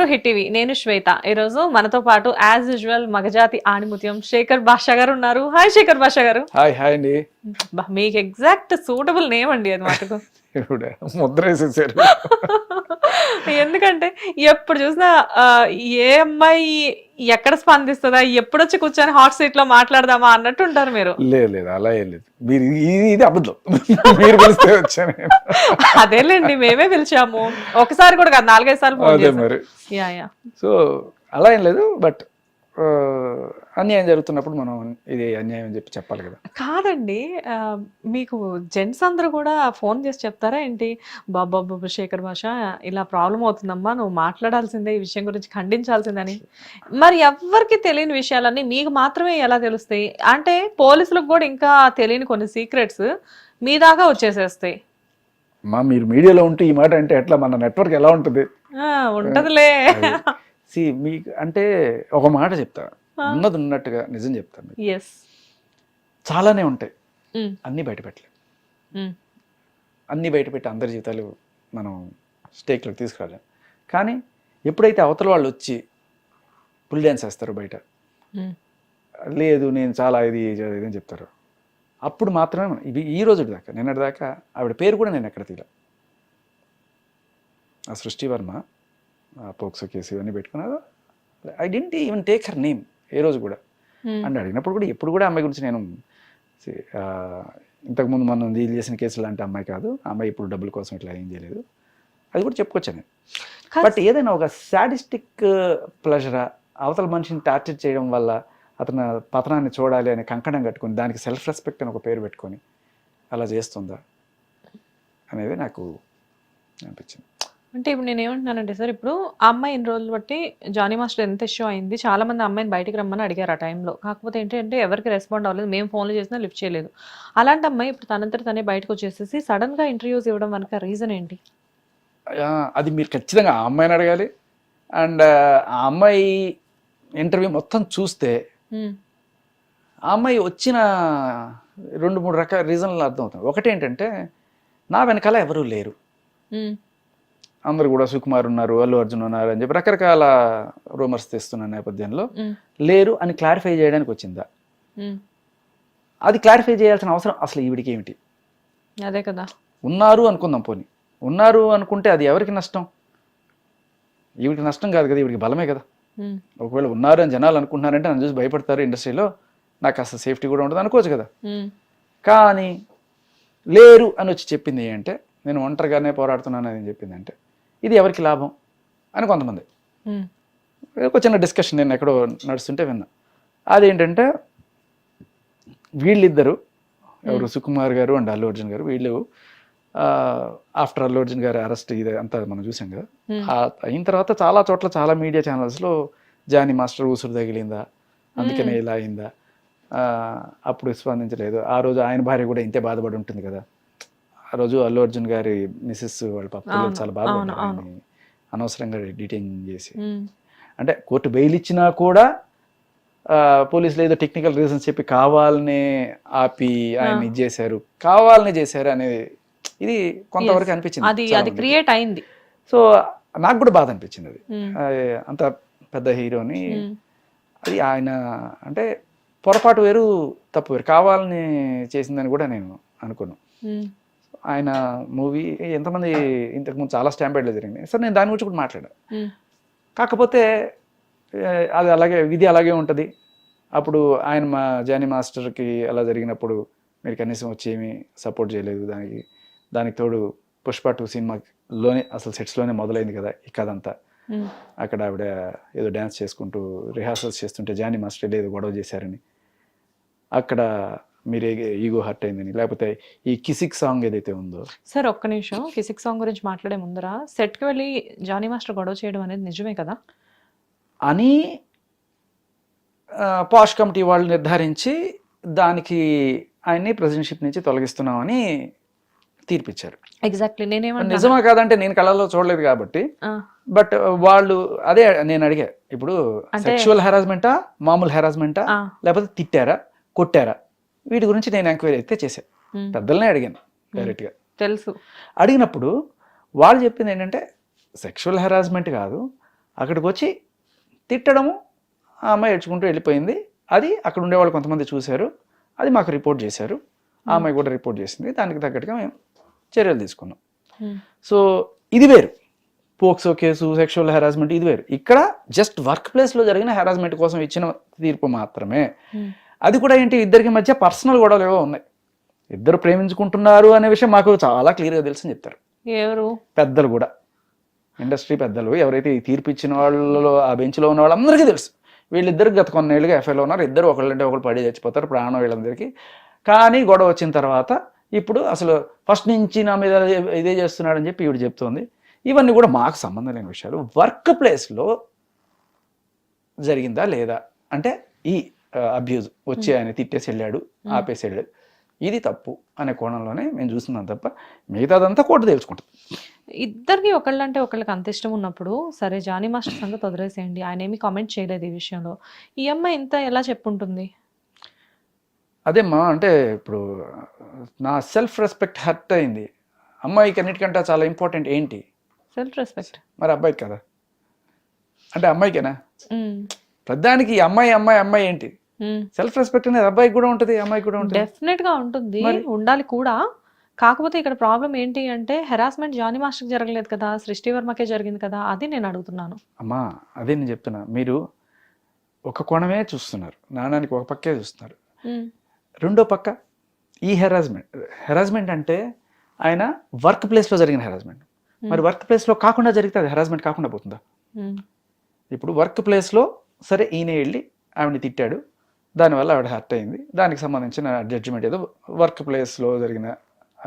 To hit TV. నేను శ్వేత. ఈరోజు మనతో పాటు యాజ్ యూజువల్ మగజాతి ఆణిముత్యం శేఖర్ భాషా గారు ఉన్నారు. హాయ్ శేఖర్ భాషా గారు. హాయ్ హాయ్ అండి మీకు ఎగ్జాక్ట్ సూటబుల్ నేమ్ అండి అది మటుకు ముద్ర వేసేసారు. ఎందుకంటే ఎప్పుడు చూసినా ఏ అమ్మాయి ఎక్కడ స్పందిస్తుందా ఎప్పుడు వచ్చి కూర్చొని హాట్ సీట్లో మాట్లాడదామా అన్నట్టు ఉంటారు మీరు. లేదు లేదు అలా ఏం లేదు. మీరు ఇది అబద్ధం. మీరు పిలిస్తే వచ్చాను. అదేలేండి మేమే పిలిచాము. ఒకసారి కూడా కాదు నాలుగైదు సార్లు సో అలా ఏం లేదు బట్ అన్యాయం జరుగుతున్నప్పుడు మనం ఇది అన్యాయం అని చెప్పి చెప్పాలి కదా. కాదండి మీకు జెంట్స్ అందరూ కూడా ఫోన్ చేసి చెప్తారా ఏంటి? బాబా బాబు శేఖర్ భాష ఇలా ప్రాబ్లం అవుతుందమ్మా నువ్వు మాట్లాడాల్సిందే ఈ విషయం గురించి ఖండించాల్సిందని. మరి ఎవ్వరికి తెలియని విషయాలన్నీ మీకు మాత్రమే ఎలా తెలుస్తాయి? అంటే పోలీసులకు కూడా ఇంకా తెలియని కొన్ని సీక్రెట్స్ మీ దాకా వచ్చేసేస్తాయి. మా మీరు మీడియాలో ఉంటే ఈ మాట అంటే ఎట్లా? మన నెట్వర్క్ ఎలా ఉంటుంది? ఉంటదిలే. సి మీకు అంటే ఒక మాట చెప్తా. ఉన్నది ఉన్నట్టుగా నిజం చెప్తాను చాలానే ఉంటాయి. అన్నీ అన్నీ బయట పెట్టి అందరి జీవితాలు మనం స్టేక్లోకి తీసుకురాలేం. కానీ ఎప్పుడైతే అవతల వాళ్ళు వచ్చి పుల్ డ్యాన్స్ వేస్తారు బయట లేదు నేను చాలా ఇది ఇది అని చెప్తారు. అప్పుడు మాత్రమే ఇది ఈ రోజు దాకా నిన్నటి దాకా ఆవిడ పేరు కూడా నేను ఎక్కడ తీల ఆ సృష్టి వర్మ పోక్సో కేసు ఇవన్నీ పెట్టుకున్నారు I didn't even take her name ఏ రోజు కూడా. అని అడిగినప్పుడు కూడా ఎప్పుడు కూడా అమ్మాయి గురించి నేను ఇంతకుముందు మనం డీల్ చేసిన కేసులు లాంటి అమ్మాయి కాదు. అమ్మాయి ఇప్పుడు డబ్బుల కోసం ఇట్లా ఏం చేయలేదు. అది కూడా చెప్పుకొచ్చాను నేను. బట్ ఏదైనా ఒక సాడిస్టిక్ ప్లెజరా అవతల మనిషిని టార్చర్ చేయడం వల్ల అతను పతనాన్ని చూడాలి అనే కంకణం కట్టుకొని దానికి సెల్ఫ్ రెస్పెక్ట్ అని ఒక పేరు పెట్టుకొని అలా చేస్తుందా అనేది నాకు అనిపించింది. అంటే ఇప్పుడు నేను ఏమంటున్నానంటే సార్ ఇప్పుడు ఆ అమ్మాయి ఇన్ని రోజులు బట్టి జానీ మాస్టర్ ఎంత ఇష్యూ అయింది చాలా మంది అమ్మాయిని బయటికి రమ్మని అడిగారు ఆ టైంలో కాకపోతే ఏంటంటే ఎవరికి రెస్పాండ్ అవ్వలేదు మేము ఫోన్లు చేసినా లిఫ్ట్ చేయలేదు. అలాంటి అమ్మాయి ఇప్పుడు తనంతట తనే బయటకు వచ్చేసేసి సడన్గా ఇంటర్వ్యూస్ ఇవ్వడం వెనక రీజన్ ఏంటి? అది మీరు ఖచ్చితంగా ఆ అమ్మాయిని అడగాలి. అండ్ ఆ అమ్మాయి ఇంటర్వ్యూ మొత్తం చూస్తే ఆ అమ్మాయి వచ్చిన రెండు మూడు రకాల రీజన్లు అర్థమవుతాయి. ఒకటి ఏంటంటే నా వెనకాల ఎవరూ లేరు. అందరూ కూడా సుకుమార్ ఉన్నారు అల్లు అర్జున్ ఉన్నారు అని చెప్పి రకరకాల రూమర్స్ తెస్తున్న నేపథ్యంలో లేరు అని క్లారిఫై చేయడానికి వచ్చిందా. అది క్లారిఫై చేయాల్సిన అవసరం అసలు ఈవిడికి ఏమిటి? అదే కదా. ఉన్నారు అనుకుందాం పోనీ. ఉన్నారు అనుకుంటే అది ఎవరికి నష్టం? ఈవిడికి నష్టం కాదు కదా ఈవిడికి బలమే కదా. ఒకవేళ ఉన్నారు అని జనాలు అనుకుంటున్నారంటే నన్ను చూసి భయపడతారు ఇండస్ట్రీలో నాకు అసలు సేఫ్టీ కూడా ఉండదు అనుకోవచ్చు కదా. కానీ లేరు అని వచ్చి చెప్పింది అంటే నేను ఒంటరిగానే పోరాడుతున్నాను అని చెప్పింది అంటే ఇది ఎవరికి లాభం అని కొంతమంది. ఒక చిన్న డిస్కషన్ నేను ఎక్కడో నడుస్తుంటే విన్నా. అదేంటంటే వీళ్ళిద్దరు ఎవరు సుకుమార్ గారు అండ్ అల్లు అర్జున్ గారు వీళ్ళు ఆఫ్టర్ అల్లు అర్జున్ గారి అరెస్ట్ ఇది అంతా మనం చూసాం కదా. అయిన తర్వాత చాలా చోట్ల చాలా మీడియా ఛానల్స్లో జానీ మాస్టర్ ఊసురు తగిలిందా? అందుకనే ఇలా అయిందా? అప్పుడు స్పందించలేదు. ఆ రోజు ఆయన భార్య కూడా ఇంతే బాధపడి ఉంటుంది కదా. ఆ రోజు అల్లు అర్జున్ గారి మిస్సెస్ వాళ్ళ పాప పిల్లలు చాలా. ఆయన్ని అనవసరంగా డిటైన్ చేసి. అంటే కోర్టు బెయిల్ ఇచ్చినా కూడా ఆ, పోలీసులు ఏదో టెక్నికల్ రీజన్స్ చెప్పి కావాలనే ఆపి ఆయన ఇది చేశారు కావాలనే చేశారు అనేది ఇది కొంతవరకు అనిపించింది అది అది. క్రియేట్ అయింది. సో నాకు కూడా బాధ అనిపించింది అది. అంత పెద్ద హీరోని అది ఆయన అంటే పొరపాటు వేరు తప్పు వేరు. కావాలని చేసిందని కూడా నేను అనుకున్నాను ఆయన మూవీ ఎంతమంది ఇంతకుముందు చాలా స్టాంపేడ్లు జరిగినాయి. సార్ నేను దాని గురించి కూడా మాట్లాడా. కాకపోతే అది అలాగే విధి అలాగే ఉంటుంది. అప్పుడు ఆయన మా జానీ మాస్టర్కి అలా జరిగినప్పుడు మీరు కనీసం వచ్చి ఏమీ సపోర్ట్ చేయలేదు. దానికి దానికి తోడు పుష్ప టూ సినిమాలోనే అసలు సెట్స్లోనే మొదలైంది కదా ఈ కథ అంతా. అక్కడ ఆవిడ ఏదో డ్యాన్స్ చేసుకుంటూ రిహార్సల్స్ చేస్తుంటే జానీ మాస్టర్ ఏదో గొడవ చేశారని. అక్కడ మీరు ఈగో హర్ట్ అయిందని. లేకపోతే ఈ కిసిక్ సాంగ్ ఏదైతే ఉందో. సార్ ఒక్క నిమిషం. ఫిజిక్స్ సాంగ్ గురించి మాట్లాడే ముందర. సెట్కి వెళ్ళి జానీ మాస్టర్ గొడవ చేయడం అనేది నిజమే కదా? అని పాష్ కమిటీ వాళ్ళు నిర్ధారించి దానికి ఆయన్ని ప్రెసిడెంట్షిప్ నుంచి తొలగిస్తున్నామని తీర్పిచ్చారు. ఎగ్జాక్ట్లీ నేనేమన్నా నిజమా కాదంటే నేను కళలో చూడలేదు కాబట్టి. బట్ వాళ్ళు అదే నేను అడిగా ఇప్పుడు సెక్షువల్ హెరాస్మెంటా మామూలు హెరాస్మెంటా లేకపోతే తిట్టారా? కొట్టారా? వీటి గురించి నేను ఎంక్వైరీ అయితే చేశాను పెద్దలనే అడిగాను డైరెక్ట్గా. తెలుసు. అడిగినప్పుడు వాళ్ళు చెప్పింది ఏంటంటే సెక్షువల్ హెరాస్మెంట్ కాదు. అక్కడికి వచ్చి తిట్టడము ఆ అమ్మాయి ఏడ్చుకుంటూ వెళ్ళిపోయింది. అది అక్కడ ఉండేవాళ్ళు కొంతమంది చూశారు. అది మాకు రిపోర్ట్ చేశారు. ఆ అమ్మాయి కూడా రిపోర్ట్ చేసింది. దానికి తగ్గట్టుగా మేము చర్యలు తీసుకున్నాం. సో ఇది వేరు. పోక్సో కేసు సెక్షువల్ హెరాస్మెంట్ ఇది వేరు. ఇక్కడ జస్ట్ వర్క్ ప్లేస్లో జరిగిన హెరాస్మెంట్ కోసం ఇచ్చిన తీర్పు మాత్రమే. అది కూడా ఏంటి? ఇద్దరికి మధ్య పర్సనల్ గొడవలు ఏవో ఉన్నాయి. ఇద్దరు ప్రేమించుకుంటున్నారు అనే విషయం మాకు చాలా క్లియర్గా తెలుసని చెప్తారు. ఎవరు? పెద్దలు కూడా. ఇండస్ట్రీ పెద్దలు. ఎవరైతే ఈ తీర్పు ఇచ్చిన వాళ్ళలో ఆ బెంచ్లో ఉన్న వాళ్ళందరికీ తెలుసు. వీళ్ళిద్దరు గత కొన్నేళ్ళుగా ఎఫ్ఐలో ఉన్నారు. ఇద్దరు ఒకళ్ళంటే ఒకళ్ళు పడి చచ్చిపోతారు. ప్రాణం వీళ్ళందరికీ. కానీ గొడవ వచ్చిన తర్వాత ఇప్పుడు అసలు ఫస్ట్ నుంచి నా మీద ఇదే చేస్తున్నాడని చెప్పి ఈవిడ చెప్తోంది. ఇవన్నీ కూడా మాకు సంబంధం లేని విషయాలు. వర్క్ ప్లేస్లో జరిగిందా లేదా? అంటే ఈ అబ్యూజ్ వచ్చి ఆయన తిట్టేసి వెళ్ళాడు ఆపేసి వెళ్ళాడు. ఇది తప్పు అనే కోణంలోనే మేము చూస్తున్నాం తప్ప మిగతాదంతా కోర్టు తెలుసుకుంటుంది ఇద్దరికి ఒకళ్ళంటే ఒకళ్ళకి అంత ఇష్టం ఉన్నప్పుడు సరే జానీ మాస్టర్ సంగతి వదిలేసేయండి ఆయన ఏమి కామెంట్ చేయలేదు ఈ విషయంలో. ఈ అమ్మాయి ఇంత ఎలా చెప్పుంటుంది? అదేమ్మా అంటే ఇప్పుడు నా సెల్ఫ్ రెస్పెక్ట్ హర్ట్ అయింది. అమ్మాయికి అన్నిటికంటే చాలా ఇంపార్టెంట్ ఏంటి? సెల్ఫ్ రెస్పెక్ట్ మరి అబ్బాయికి కదా. అంటే అమ్మాయికేనా? ప్రధానికి ఈ అమ్మాయి అమ్మాయి అమ్మాయి ఏంటి? సెల్ఫ్ రెస్పెక్ట్ అనేది అబ్బాయికి కూడా ఉంటుంది అమ్మాయికి కూడా ఉంటుంది. డెఫినెట్గా ఉంటుంది? ఉండాలి కూడా. కాకపోతే ఇక్కడ ప్రాబ్లం ఏంటి అంటే హెరాస్మెంట్ జానీ మాస్టర్ జరగలేదు కదా సృష్టి వర్మకే జరిగింది కదా అది నేను అడుగుతున్నాను. అమ్మా అదే నేను చెప్తున్నా. మీరు ఒక కోణమే చూస్తున్నారు నాణానికి ఒక పక్కే చూస్తున్నారు. రెండో పక్క ఈ హెరాస్మెంట్ హెరాస్మెంట్ అంటే ఆయన వర్క్ ప్లేస్లో జరిగిన హెరాస్మెంట్ మరి వర్క్ ప్లేస్లో కాకుండా జరిగితే అది హెరాస్మెంట్ కాకుండా పోతుందా? ఇప్పుడు వర్క్ ప్లేస్లో సరే ఈయన వెళ్ళి ఆవిడని తిట్టాడు. దానివల్ల ఆవిడ హర్ట్ అయింది. దానికి సంబంధించిన జడ్జిమెంట్ ఏదో వర్క్ ప్లేస్లో జరిగిన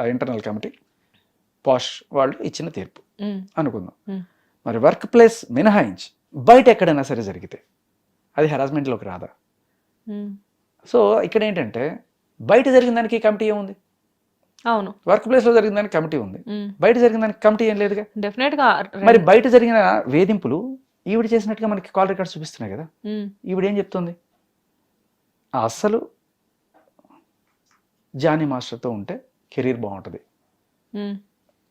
ఇంటర్నల్ కమిటీ పాష్ వాళ్ళు ఇచ్చిన తీర్పు. అనుకుందాం. మరి వర్క్ ప్లేస్ మినహాయించి బయట ఎక్కడైనా సరే జరిగితే అది హెరాస్మెంట్లోకి రాదా. సో ఇక్కడ ఏంటంటే బయట జరిగిన దానికి కమిటీ ఏముంది? అవును. వర్క్ ప్లేస్లో జరిగిన దానికి కమిటీ ఉంది. బయట జరిగిన దానికి కమిటీ ఏం లేదుగా? డెఫినెట్గా మరి బయట జరిగిన వేధింపులు ఈవిడ చేసినట్టుగా మనకి కాల్ రికార్డ్స్ చూపిస్తున్నాయి కదా. ఈవిడ ఏం చెప్తుంది? అసలు జానీ మాస్టర్తో ఉంటే కెరీర్ బాగుంటుంది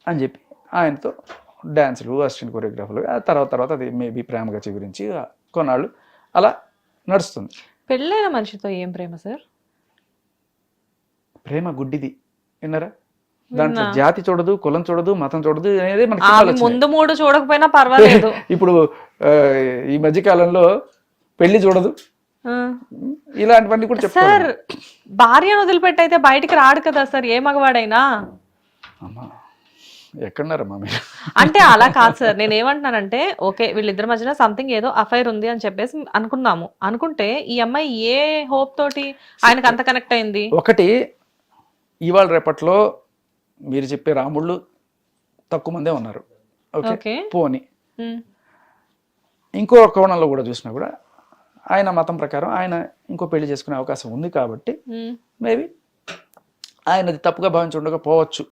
అని చెప్పి ఆయనతో డ్యాన్సులు అసిస్టెంట్ కొరియోగ్రాఫర్లు తర్వాత తర్వాత అది మేబీ ప్రేమ గచ్చి గురించి కొన్నాళ్ళు అలా నడుస్తుంది. పెళ్ళైన మనిషితో ఏం ప్రేమ సార్? ప్రేమ గుడ్డిది విన్నారా? దాంట్లో. జాతి చూడదు కులం చూడదు మతం చూడదు అనేది మనకి. ముందు మూడు చూడకపోయినా పర్వాలేదు. ఇప్పుడు ఈ మధ్య కాలంలో పెళ్ళి చూడదు. ఇలాంటివన్నీ కూడా సార్ భార్యను వదిలిపెట్టి అయితే బయటికి రాడు కదా సార్ ఏ మగవాడైనా? ఎక్కడున్నారమ్మా మీరు? అంటే అలా కాదు సార్ నేను ఏమంటున్నానంటే ఓకే వీళ్ళిద్దరి మధ్యన సంథింగ్ ఏదో అఫైర్ ఉంది అని చెప్పేసి అనుకున్నాము. అనుకుంటే ఈ అమ్మాయి ఏ హోప్ తోటి ఆయనకు అంత కనెక్ట్ అయింది? ఒకటి ఇవాళ రేపట్లో మీరు చెప్పే రాముళ్ళు తక్కువ మందే ఉన్నారు. ఓకే? పోని. ఇంకో కోణంలో కూడా చూసినా కూడా ఆయన మతం ప్రకారం ఆయన ఇంకో పెళ్ళి చేసుకునే అవకాశం ఉంది కాబట్టి మేబీ ఆయన అది తప్పుగా భావించి ఉండకపోవచ్చు.